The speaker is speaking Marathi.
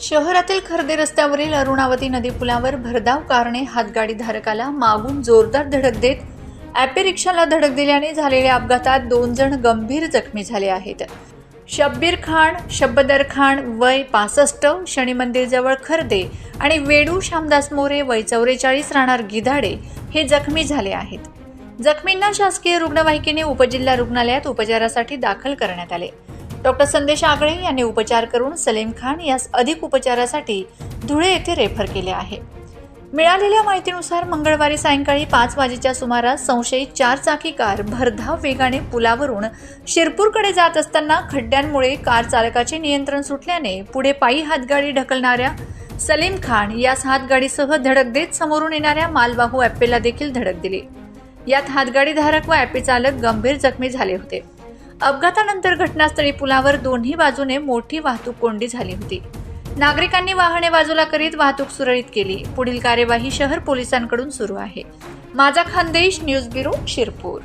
शहरातील खर्दे रस्त्यावरील अरुणावती नदी पुलावर भरधाव कारणे हातगाडी धारकाला मागून जोरदार धडक देत ॲपे रिक्षाला धडक दिल्याने झालेल्या अपघातात दोन जण गंभीर जखमी झाले आहेत. शब्बीर खान शब्बदर खान वय पासष्ट शनी मंदिरजवळ खर्दे आणि वेडू श्यामदास मोरे वय चौवेचाळीस राहणार गिधाडे हे जखमी झाले आहेत. जखमींना शासकीय रुग्णवाहिकेने उपजिल्हा रुग्णालयात उपचारासाठी दाखल करण्यात आले. डॉक्टर संदेश आगळे यांनी उपचार करून सलीम खान यास अधिक उपचारासाठी धुळे येथे रेफर केले आहे. मिळालेल्या माहितीनुसार मंगळवारी सायंकाळी पाच वाजेच्या सुमारास संशयित चारचाकी कार भरधाव वेगाने पुलावरून शिरपूरकडे जात असताना खड्ड्यांमुळे कार चालकाचे नियंत्रण सुटल्याने पुढे पायी हातगाडी ढकलणाऱ्या सलीम खान यास हातगाडीसह धडक देत समोरून येणाऱ्या मालवाहू ॲपेला देखील धडक दिली. यात हातगाडीधारक व ॲपे चालक गंभीर जखमी झाले होते. अपघातानंतर घटनास्थळी पुलावर दोन्ही बाजूने मोठी वाहतूक कोंडी झाली होती. नागरिकांनी वाहने बाजूला करीत वाहतूक सुरळीत केली. पुढील कार्यवाही शहर पोलिसांकडून सुरू आहे. माझा खानदेश न्यूज ब्युरो शिरपूर.